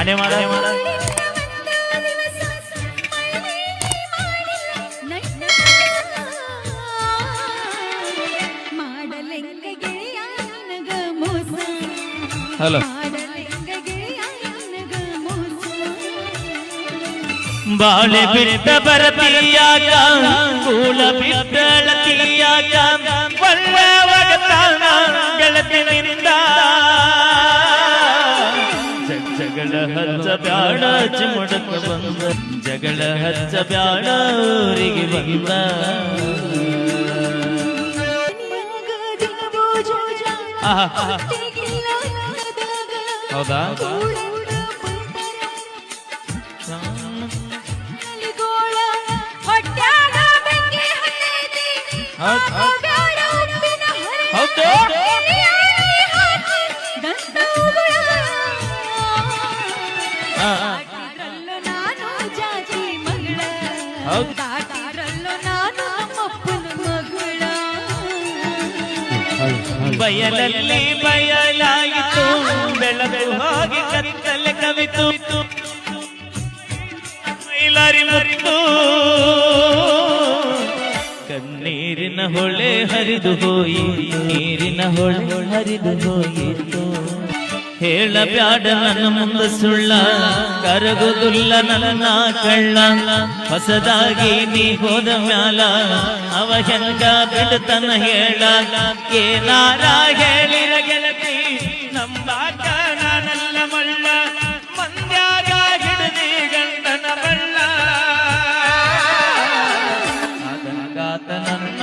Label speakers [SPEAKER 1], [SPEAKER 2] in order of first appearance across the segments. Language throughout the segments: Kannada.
[SPEAKER 1] ಹಣೆ ಮಾಡ. ಹಲೋ. ಬಾಳೆ ಬಿಟ್ಟ ಬರತೀಯಾಗ ಬ್ಯಾಡ ಚಿಮಡಕ ಬಂದ ಜಗಳ ಹಚ್ಚ ಬ್ಯಾಡ ಊರಿಗೆ ಬಂದ. ಹೌದಾ. ಹೌದ್, ಬಯಲಲ್ಲಿ ಬಯಲಾಯಿತು, ಬೆಳಕು ಹೋಗಿ ಕತ್ತಲೆ ಕವಿತು. ಮೈಲಾರಿ ಮರಿತು ಕಣ್ಣೀರಿನ ಹೊಳೆ ಹರಿದು ಹೋಯಿ ನೀರಿನ ಹೊಳೆ ಹರಿದು ಹೋಯಿತು. ಹೇಳಬ್ಯಾಡ ನನ್ನ ಮುಂದ ಸುಳ್ಳ, ಕರಗುದುಲ್ಲ ನನ್ನ ಕಳ್ಳ. ಹೊಸದಾಗಿ ನೀ ಹೋದ ಮ್ಯಾಲ, ಅವ ಹೆಂಗ ಬಿಡ್ತನ ಹೇಳ. ಏನಾರ ಹೇಳಿರ ಗೆಳತಿ, ನಂಬಾಕ ನಾನಲ್ಲ ಮಳ್ಳ. ಮಂದ್ಯಾಗ ಹಿಡದಿ ಗಂಡನ ಬಳ್ಳ. ನನ್ನ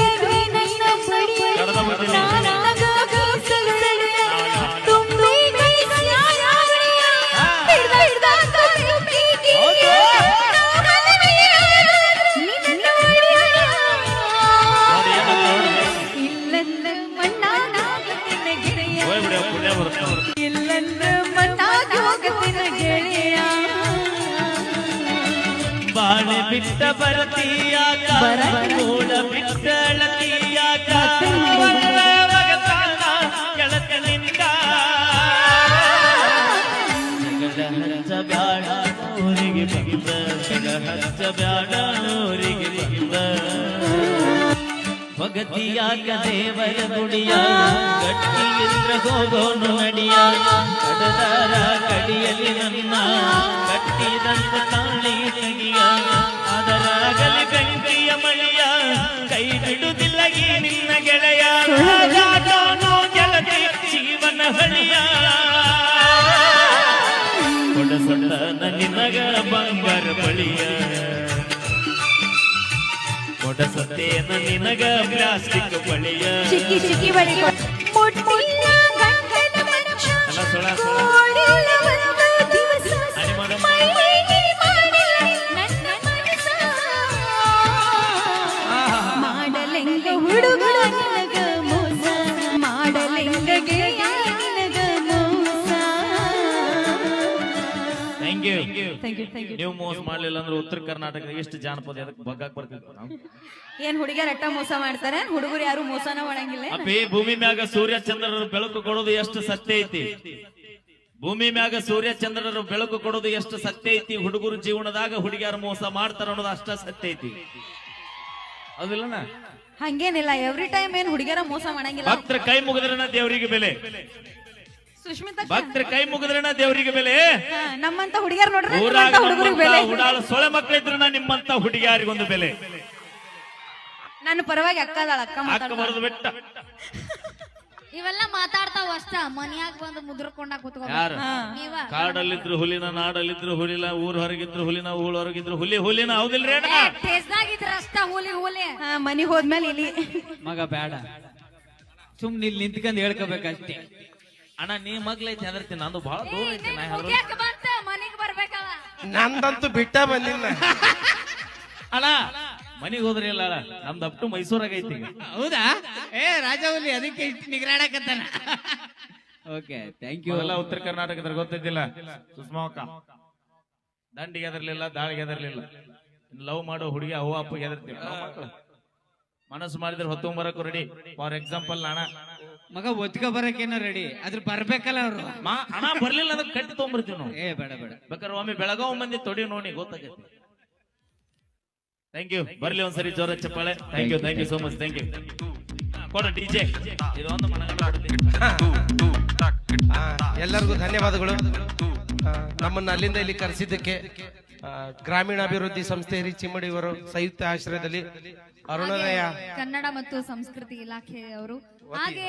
[SPEAKER 2] ಗೆಳೆಯ.
[SPEAKER 1] ಹೋಗ್ಬಿಡಿ ಪುಣ್ಯ ಬರುತ್ತೆ
[SPEAKER 2] ಇಲ್ಲಂದ ಮಣ್ಣಾಗ ಹೋಗತಿನ ಗೆಳೆಯ.
[SPEAKER 1] ಬಾಳೆ ಬಿಟ್ಟ ಬರತೀಯಾಗ ಮೂಡ ಬಿಟ್ಟಳತೀಯಾಗ ಒಳ್ಳೆ ಒಗತಾನ ಗೆಳತನಿಂದ ಜಗಳ ಹಚ್ಚ ಬ್ಯಾಡ ಊರಿಗೆ ಬಂದ ಜಗಳ ಹಚ್ಚ ಬ್ಯಾಡ ಊರಿಗೆ ಬಂದ ಭಗತಿಯಾಗ ದೇವರ ಗುಡಿಯ ಗಟ್ಟಿ ಇದ್ರ ಹೋಗೋನು ನಡಿಯ. ಕಡದಾರ ಕಡಿಯಲಿ ನನ್ನ ಕಟ್ಟಿದಂತ ತಾಳಿ ತೆಗಿಯ. ಅದರಾಗಲಿ ಗಂಗೆಯ ಮಳೆಯ, ಕೈ ಬಿಡುವುದಿಲ್ಲ ಈ ನಿನ್ನ ಗೆಳೆಯ. ಗೆಳತಿ ಜೀವನ ಹಳಿಯ. ಕೊಡಸೊಟ್ಟ ನಿನಗ ಬಂಗಾರ ಬಳಿಯ. ಕೊಡಸತ್ತೇನ ನಿನಗ ಪ್ಲಾಸ್ಟಿಕ್ ಬಳಿಯ
[SPEAKER 2] ಚಿಕ್ಕಿ ಚಿಕ್ಕಿ ಬಳಿ
[SPEAKER 1] ಥ್ಯಾಂಕ್ ಯು
[SPEAKER 2] ಥ್ಯಾಂಕ್ ಯು
[SPEAKER 1] ನೀವು ಮೋಸ ಮಾಡ್ಲಿಲ್ಲ ಅಂದ್ರೆ ಉತ್ತರ ಕರ್ನಾಟಕದಾಗ ಎಷ್ಟು ಜಾನಪದ ಅದಕ್ಕೆ ಬಗ್ಗಾಕ್ ನಾವು.
[SPEAKER 2] ಏನ್ ಹುಡುಗಿಯರ ಅಟ್ಟ ಮೋಸ ಮಾಡ್ತಾರೆ? ಹುಡುಗರು ಯಾರು ಮೋಸನ ಮಾಡಂಗಿಲ್ಲ?
[SPEAKER 1] ಅಪ್ಪಿ ಭೂಮಿ ಮ್ಯಾಗ ಸೂರ್ಯ ಚಂದ್ರರು ಬೆಳಕು ಕೊಡೋದು ಎಷ್ಟು ಸತ್ಯ ಐತಿ? ಭೂಮಿ ಮ್ಯಾಗ ಸೂರ್ಯ ಚಂದ್ರರು ಬೆಳಕು ಕೊಡೋದು ಎಷ್ಟು ಸತ್ಯ ಐತಿ? ಹುಡುಗರು ಜೀವನದಾಗ ಹುಡುಗಿಯರು ಮೋಸ ಮಾಡ್ತಾರ ಅನ್ನೋದು ಅಷ್ಟ ಸತ್ಯ ಐತಿ. ಅದಿಲ್ಲನ
[SPEAKER 2] ಹಂಗೇನಿಲ್ಲ ಎವ್ರಿ ಟೈಮ್ ಏನ್ ಹುಡುಗಿಯರ ಮೋಸ ಮಾಡಂಗಿಲ್ಲ.
[SPEAKER 1] ಭಕ್ತರ ಕೈ ಮುಗಿದ್ರನ ದೇವರಿಗೆ ಬೆಲೆ.
[SPEAKER 2] ಸುಷ್ಮಿತಾ
[SPEAKER 1] ಭಕ್ತರ ಕೈ ಮುಗಿದ್ರಣ ದೇವರಿಗೆ ಬೆಲೆ?
[SPEAKER 2] ಹಾ, ನಮ್ಮಂತ ಹುಡುಗಿಯರ್ ನೋಡ್ರಿ
[SPEAKER 1] ಊರಾಗ
[SPEAKER 2] ನಿಮ್ಮಂತ ಹುಡುಗರಿಗೆ
[SPEAKER 1] ನಮ್ಮಂತ
[SPEAKER 2] ಬೆಲೆ.
[SPEAKER 1] ಹುಡಾಳ ಸೊಳೆ ಮಕ್ಕಳಿದ್ರಣ ನಿಮ್ಮಂತ ಹುಡುಗಿಯಾರಿಗೊಂದು ಬೆಲೆ.
[SPEAKER 2] ನನ್ನ ಪರವಾಗಿ ಅಕ್ಕ ಅದಾಳ ಅಕ್ಕ
[SPEAKER 1] ಅಕ್ಕ
[SPEAKER 2] ಮಾತಾಡ್ತಾಳ.
[SPEAKER 1] ಬರೋದು ಬೆಟ್ಟ.
[SPEAKER 2] ಇವೆಲ್ಲ ಮಾತಾಡ್ತಾವ ಅಷ್ಟ. ಮನ್ಯಾಗ ಬಂದು ಮುದ್ರಕೊಂಡ ಕೂತ್ಕೊಂಡ
[SPEAKER 1] ಯಾರು?
[SPEAKER 2] ನೀವ?
[SPEAKER 1] ಕಾಡಲ್ಲಿದ್ರು ಹುಲಿನ ನಾಡಲ್ಲಿದ್ರು ಹುಲಿನ ಊರ್ ಹೊರಗಿದ್ರು ಹುಲಿನ ಊರ್ ಹೊರಗಿದ್ರು ಹುಲಿ ಹುಲಿನ ಹೌದಿಲ್ರಿ ಅಣ್ಣ?
[SPEAKER 2] ಅಷ್ಟ ಹುಲಿ ಹುಲಿ.
[SPEAKER 3] ಮನಿ ಹೋದ್ಮೇಲೆ ಇಲ್ಲಿ
[SPEAKER 4] ಮಗ ಬೇಡ ಸುಮ್ನೆ ಇಲ್ಲಿ ನಿಂತ್ಕೊಂಡ್ ಹೇಳ್ಕೋಬೇಕಷ್ಟೇ.
[SPEAKER 1] ಅಣ್ಣ ನೀ ಮಗ್ಲೈತಿ ಅದರ್ತಿ ನಂದು ಬಹಳ ದೂರ ಐತಿ ನಾ ಹೆದರ್
[SPEAKER 2] ಮುಗ್ಯಾಕ ಬಂತ? ಮನೆಗೆ ಬರ್ಬೇಕವ
[SPEAKER 5] ನಂದಂತೂ ಬಿಟ್ಟ ಬಂದಿಲ್ಲ.
[SPEAKER 1] ಅಣ್ಣ ಮನೆಗೆ ಹೋದ್ರಿ ಇಲ್ಲ ಅಣ್ಣ. ನಮ್ದು ಅಪ್ ಟು ಮೈಸೂರಾಗ ಐತಿ ಈಗ.
[SPEAKER 4] ಹೌದಾ? ಏ ರಾಜವಲ್ಲಿ ಅದಕ್ಕೆ ಇಷ್ಟು ನಿಗ್ರಾಡಕತ್ತಾನ. ಓಕೆ ಥ್ಯಾಂಕ್ ಯು
[SPEAKER 1] ಎಲ್ಲ ಉತ್ತರ ಕರ್ನಾಟಕದ ಗೊತ್ತಿದ್ದಿಲ್ಲ. ಸುಷ್ಮಾವಕ್ಕ. ದಂಡಿಗೆ ಎದರ್ಲಿಲ್ಲ ದಾಳಿಗೆ ಎದರ್ಲಿಲ್ಲ ಲವ್ ಮಾಡೋ ಹುಡುಗಿ ಅವ್ವ ಅಪ್ಪಗೆ ಎದರ್ತೀವಿ. ಮನಸ್ಸು ಮಾಡಿದ್ರೆ ಹೊತ್ತೊಂಬರಕ್ಕೂ ರೆಡಿ ಫಾರ್ ಎಕ್ಸಾಂಪಲ್ ಅಣ್ಣ
[SPEAKER 4] ಮಗ ಒತ್ಕ ಬರಕೇನ ರೆಡಿ ಅದ್ರ ಬರ್ಬೇಕಲ್ಲ ಅವ್ರು.
[SPEAKER 1] ಮಾ ಹಣ ಬರ್ಲಿಲ್ಲ ಅದಕ್ಕೆ ಕಟ್ಟಿ ತೊಂಬರ್ತೀವಿ ನಾವು.
[SPEAKER 4] ಏ ಬೇಡ ಬೇಡ.
[SPEAKER 1] ಬೇಕಾದ್ರೆ ಒಮ್ಮೆ ಬೆಳಗಾವ್ ಮಂದಿ ತೊಡಿ ನೋಡಿ ಗೊತ್ತಾಗೈತಿ. ಥ್ಯಾಂಕ್ ಯು ಬರ್ಲಿ ಒಂದ್ಸರಿ ಜೋರ ಚಪ್ಪಾಳೆ. Thank you thank you so much thank you ಕೊಡ ಡಿಜೆ ಇದೊಂದು ಮನಗಂಡ
[SPEAKER 5] ಎಲ್ಲರಿಗೂ ಧನ್ಯವಾದಗಳು. ನಮ್ಮನ್ನ ಅಲ್ಲಿಂದ ಇಲ್ಲಿ ಕರೆಸಿದ್ದಕ್ಕೆ ಗ್ರಾಮೀಣಾಭಿವೃದ್ಧಿ ಸಂಸ್ಥೆ ಹಿರಿ ಚಿಮ್ಮಡಿಯವರು ಸಂಯುಕ್ತ ಆಶ್ರಯದಲ್ಲಿ ಅರುಣೋದಯ
[SPEAKER 2] ಕನ್ನಡ ಮತ್ತು ಸಂಸ್ಕೃತಿ ಇಲಾಖೆಯವರು. ಹಾಗೆ